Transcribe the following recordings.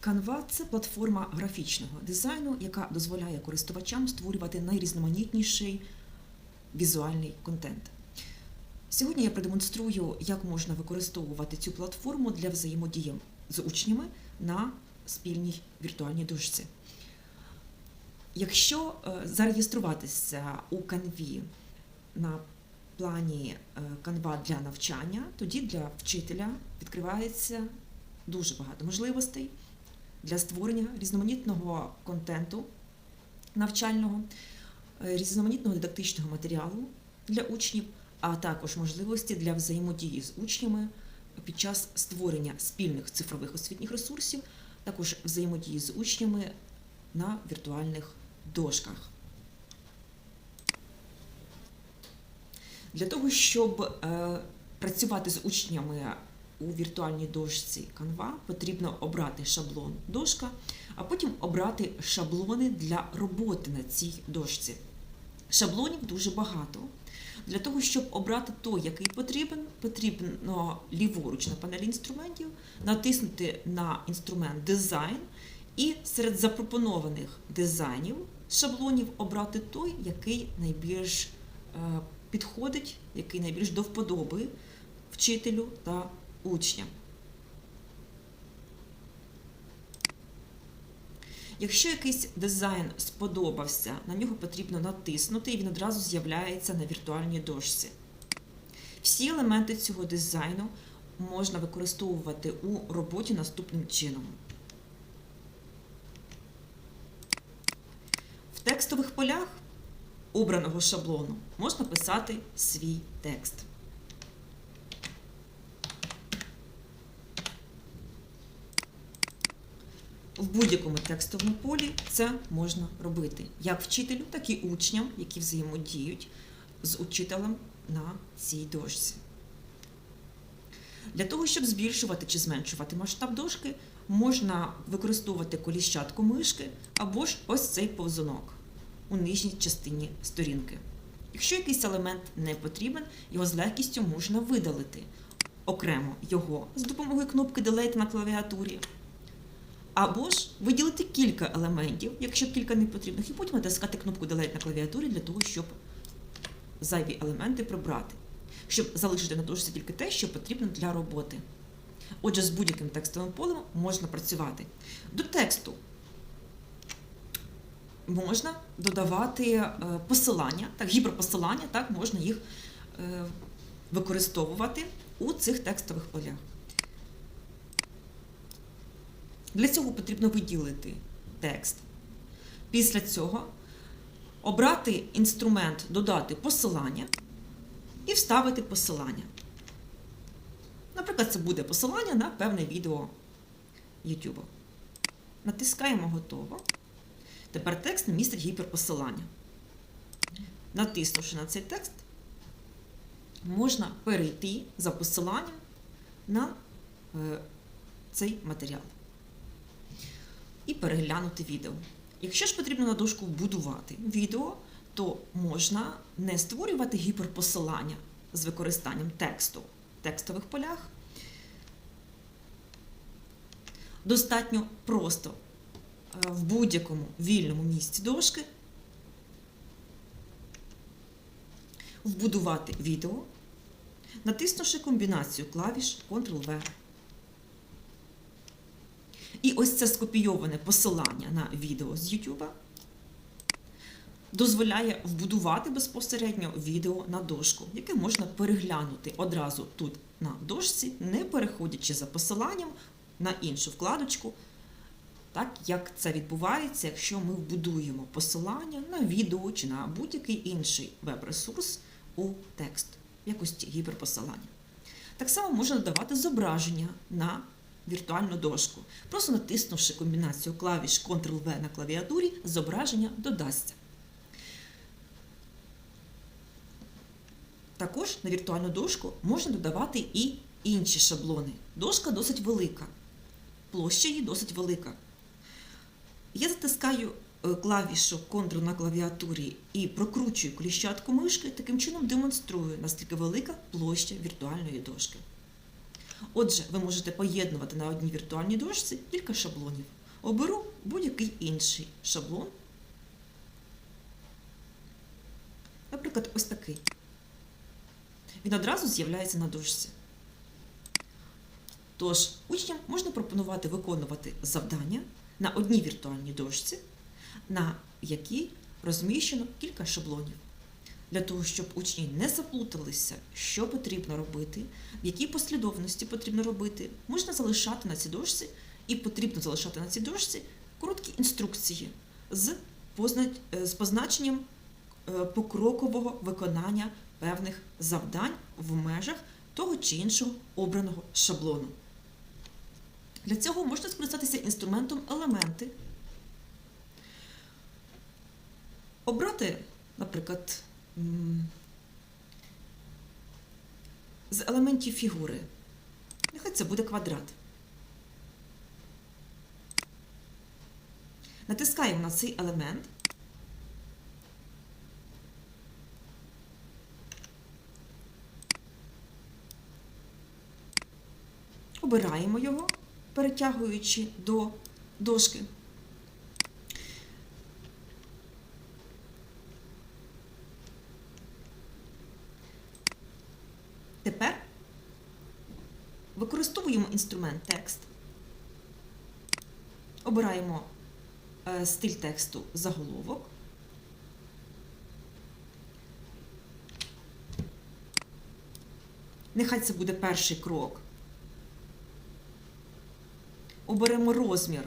Canva – це платформа графічного дизайну, яка дозволяє користувачам створювати найрізноманітніший візуальний контент. Сьогодні я продемонструю, як можна використовувати цю платформу для взаємодії з учнями на спільній віртуальній дошці. Якщо е, зареєструватися у Canva на плані е, Canva для навчання, тоді для вчителя відкривається дуже багато можливостей для створення різноманітного контенту навчального, е, різноманітного дидактичного матеріалу для учнів, а також можливості для взаємодії з учнями під час створення спільних цифрових освітніх ресурсів, також взаємодії з учнями на віртуальних дошках. Для того, щоб е, працювати з учнями у віртуальній дошці Canva, потрібно обрати шаблон дошка, а потім обрати шаблони для роботи на цій дошці. Шаблонів дуже багато. Для того, щоб обрати той, який потрібен, потрібно ліворуч на панелі інструментів натиснути на інструмент дизайн і серед запропонованих дизайнів шаблонів обрати той, який найбільш е, підходить, який найбільш до вподоби вчителю та учням. Якщо якийсь дизайн сподобався, на нього потрібно натиснути, і він одразу з'являється на віртуальній дошці. Всі елементи цього дизайну можна використовувати у роботі наступним чином. В текстових полях обраного шаблону можна писати свій текст. В будь-якому текстовому полі це можна робити як вчителю, так і учням, які взаємодіють з учителем на цій дошці. Для того, щоб збільшувати чи зменшувати масштаб дошки, можна використовувати коліщатку мишки або ж ось цей повзунок у нижній частині сторінки. Якщо якийсь елемент не потрібен, його з легкістю можна видалити окремо його з допомогою кнопки Delete на клавіатурі. Або ж виділити кілька елементів, якщо кілька не потрібних, і потім натискати кнопку Delete на клавіатурі для того, щоб зайві елементи прибрати, щоб залишити на дошці тільки те, що потрібно для роботи. Отже, з будь-яким текстовим полем можна працювати. До тексту можна додавати е, посилання, так, гіперпосилання, так, можна їх е, використовувати у цих текстових полях. Для цього потрібно виділити текст. Після цього обрати інструмент Додати посилання і вставити посилання. Наприклад, це буде посилання на певне відео YouTube. Натискаємо Готово. Тепер текст містить гіперпосилання. Натиснувши на цей текст, можна перейти за посиланням на е, цей матеріал і переглянути відео. Якщо ж потрібно на дошку будувати відео, то можна не створювати гіперпосилання з використанням тексту в текстових полях. Достатньо просто е, в будь-якому вільному місці дошки вбудувати відео, натиснувши комбінацію клавіш Ctrl-V. І ось це скопійоване посилання на відео з YouTube дозволяє вбудувати безпосередньо відео на дошку, яке можна переглянути одразу тут на дошці, не переходячи за посиланням на іншу вкладочку, так як це відбувається, якщо ми вбудуємо посилання на відео чи на будь-який інший веб-ресурс у текст якості гіперпосилання. Так само можна додавати зображення на віртуальну дошку. Просто натиснувши комбінацію клавіш Ctrl-V на клавіатурі, зображення додасться. Також на віртуальну дошку можна додавати і інші шаблони. Дошка досить велика, площа її досить велика. Я затискаю е, клавішу Ctrl на клавіатурі і прокручую кліщатку мишки, таким чином демонструю, наскільки велика площа віртуальної дошки. Отже, ви можете поєднувати на одній віртуальній дошці кілька шаблонів. Оберу будь-який інший шаблон. Наприклад, ось такий. Він одразу з'являється на дошці. Тож, учням можна пропонувати виконувати завдання на одній віртуальній дошці, на якій розміщено кілька шаблонів. Для того, щоб учні не заплуталися, що потрібно робити, в якій послідовності потрібно робити, можна залишати на цій дошці і потрібно залишати на цій дошці короткі інструкції з, е, позначенням е, покрокового виконання певних завдань в межах того чи іншого обраного шаблону. Для цього можна скористатися інструментом елементи. Обрати, наприклад, з елементів фігури. Нехай це буде квадрат. Натискаємо на цей елемент. Обираємо його, перетягуючи до дошки. Тепер використовуємо інструмент текст. Обираємо е, стиль тексту заголовок. Нехай це буде перший крок. Оберемо розмір.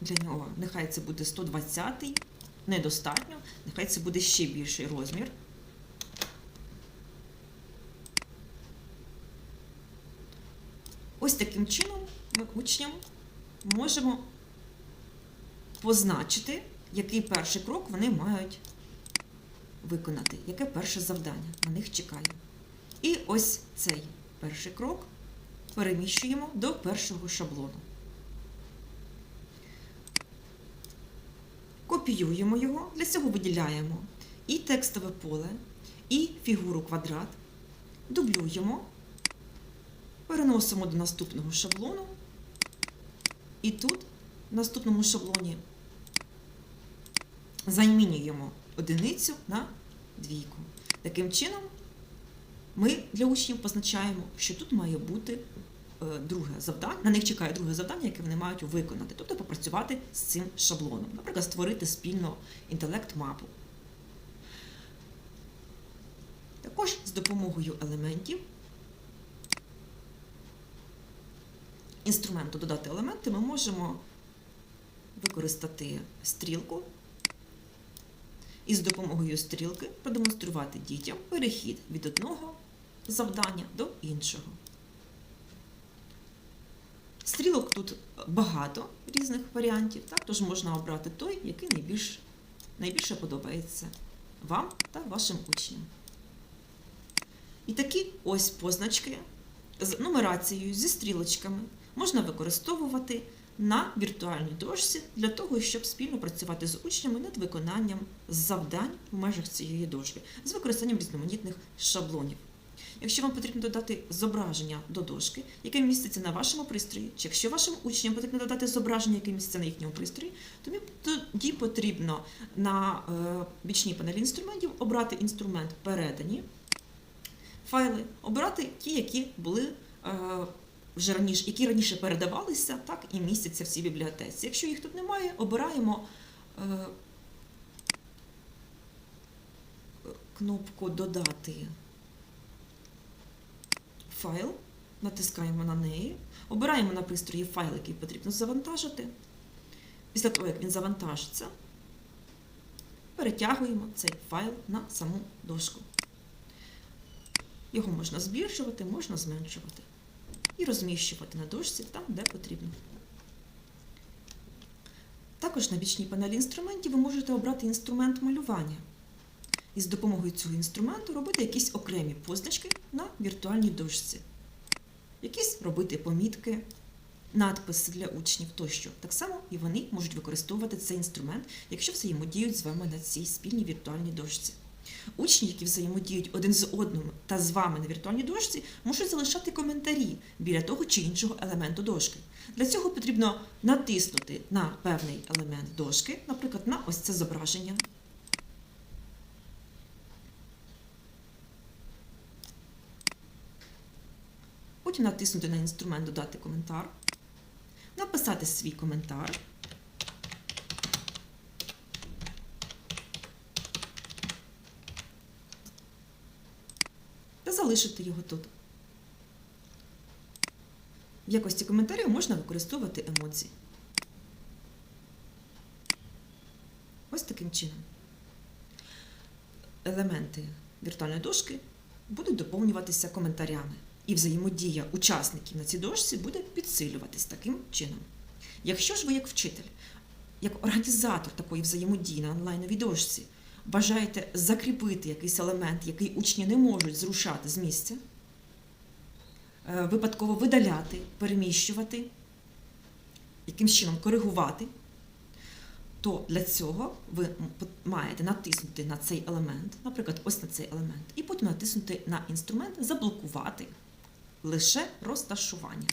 Для нього нехай це буде 120 недостатньо, нехай це буде ще більший розмір. Ось таким чином ми учням можемо позначити, який перший крок вони мають виконати, яке перше завдання на них чекає. І ось цей перший крок переміщуємо до першого шаблону. Копіюємо його, для цього виділяємо і текстове поле, і фігуру квадрат, дублюємо, переносимо до наступного шаблону, і тут, в наступному шаблоні, замінюємо одиницю на двійку. Таким чином, ми для учнів позначаємо, що тут має бути е, друге завдання, на них чекає друге завдання, яке вони мають виконати, тобто попрацювати з цим шаблоном, наприклад, створити спільно інтелект-мапу. Також з допомогою елементів інструменту додати елементи ми можемо використати стрілку і з допомогою стрілки продемонструвати дітям перехід від одного завдання до іншого. Стрілок тут багато різних варіантів, так? тож можна обрати той, який найбільш, найбільше подобається вам та вашим учням. І такі ось позначки з нумерацією, зі стрілочками можна використовувати на віртуальній дошці для того, щоб спільно працювати з учнями над виконанням завдань в межах цієї дошки з використанням різноманітних шаблонів. Якщо вам потрібно додати зображення до дошки, яке міститься на вашому пристрої, чи якщо вашим учням потрібно додати зображення, яке міститься на їхньому пристрої, тоді потрібно на е, бічній панелі інструментів обрати інструмент передані файли, обирати ті, які були е, вже раніше, які раніше передавалися, так і містяться в цій бібліотеці. Якщо їх тут немає, обираємо е, кнопку Додати файл, натискаємо на неї, обираємо на пристрої файл, який потрібно завантажити. Після того, як він завантажиться, перетягуємо цей файл на саму дошку. Його можна збільшувати, можна зменшувати і розміщувати на дошці там, де потрібно. Також на бічній панелі інструментів ви можете обрати інструмент малювання. І з допомогою цього інструменту робити якісь окремі позначки на віртуальній дошці. Якісь робити помітки, надписи для учнів тощо. Так само і вони можуть використовувати цей інструмент, якщо взаємодіють з вами на цій спільній віртуальній дошці. Учні, які взаємодіють один з одним та з вами на віртуальній дошці, можуть залишати коментарі біля того чи іншого елементу дошки. Для цього потрібно натиснути на певний елемент дошки, наприклад, на ось це зображення. Потім натиснути на інструмент Додати коментар, написати свій коментар. Залишити його тут. В якості коментарів можна використовувати емоції. Ось таким чином. Елементи віртуальної дошки будуть доповнюватися коментарями, і взаємодія учасників на цій дошці буде підсилюватись таким чином. Якщо ж ви, як вчитель, як організатор такої взаємодії на онлайновій дошці, бажаєте закріпити якийсь елемент, який учні не можуть зрушати з місця, е, випадково видаляти, переміщувати, якимсь чином коригувати, то для цього ви маєте натиснути на цей елемент, наприклад, ось на цей елемент, і потім натиснути на інструмент заблокувати лише розташування.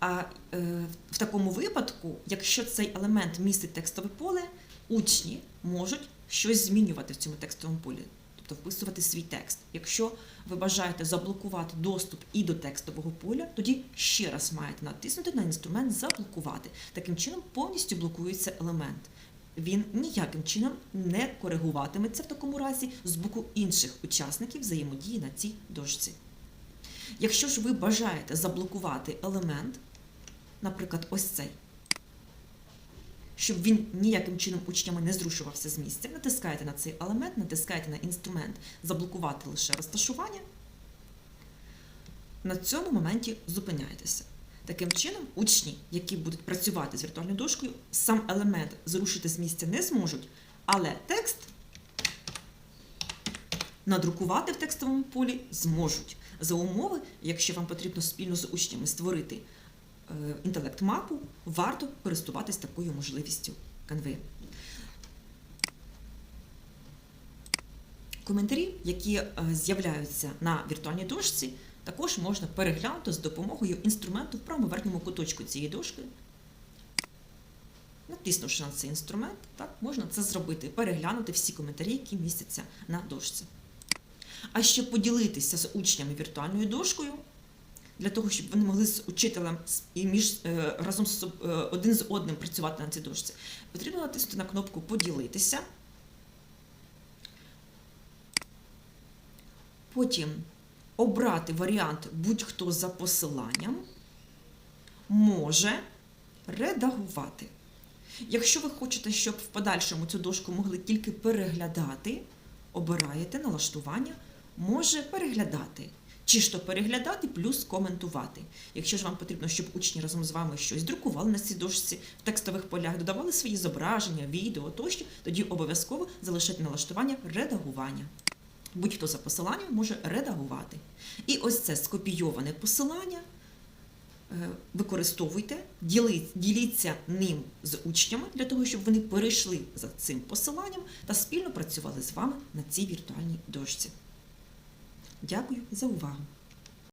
А е, в такому випадку, якщо цей елемент містить текстове поле, учні можуть щось змінювати в цьому текстовому полі, тобто вписувати свій текст. Якщо ви бажаєте заблокувати доступ і до текстового поля, тоді ще раз маєте натиснути на інструмент заблокувати. Таким чином повністю блокується елемент. Він ніяким чином не коригуватиметься в такому разі з боку інших учасників взаємодії на цій дошці. Якщо ж ви бажаєте заблокувати елемент, наприклад, ось цей, щоб він ніяким чином учнями не зрушувався з місця, натискаєте на цей елемент, натискаєте на інструмент заблокувати лише розташування. На цьому моменті зупиняєтеся. Таким чином, учні, які будуть працювати з віртуальною дошкою, сам елемент зрушити з місця не зможуть, але текст надрукувати в текстовому полі зможуть за умови, якщо вам потрібно спільно з учнями створити е, інтелект-мапу, варто користуватись такою можливістю Canva. Коментарі, які е, з'являються на віртуальній дошці, також можна переглянути з допомогою інструменту в правому верхньому куточку цієї дошки. Натиснувши на цей інструмент, так, можна це зробити, переглянути всі коментарі, які містяться на дошці. А щоб поділитися з учнями віртуальною дошкою, для того, щоб вони могли з учителем і між е, разом з е, один з одним працювати на цій дошці, потрібно натиснути на кнопку Поділитися. Потім обрати варіант будь-хто за посиланням може редагувати. Якщо ви хочете, щоб в подальшому цю дошку могли тільки переглядати, обираєте налаштування може переглядати. Чи ж переглядати плюс коментувати. Якщо ж вам потрібно, щоб учні разом з вами щось друкували на цій дошці в текстових полях, додавали свої зображення, відео тощо, тоді обов'язково залишайте налаштування редагування. Будь-хто за посиланням може редагувати. І ось це скопійоване посилання е, використовуйте, діліться ним з учнями для того, щоб вони перейшли за цим посиланням та спільно працювали з вами на цій віртуальній дошці. Дякую за увагу!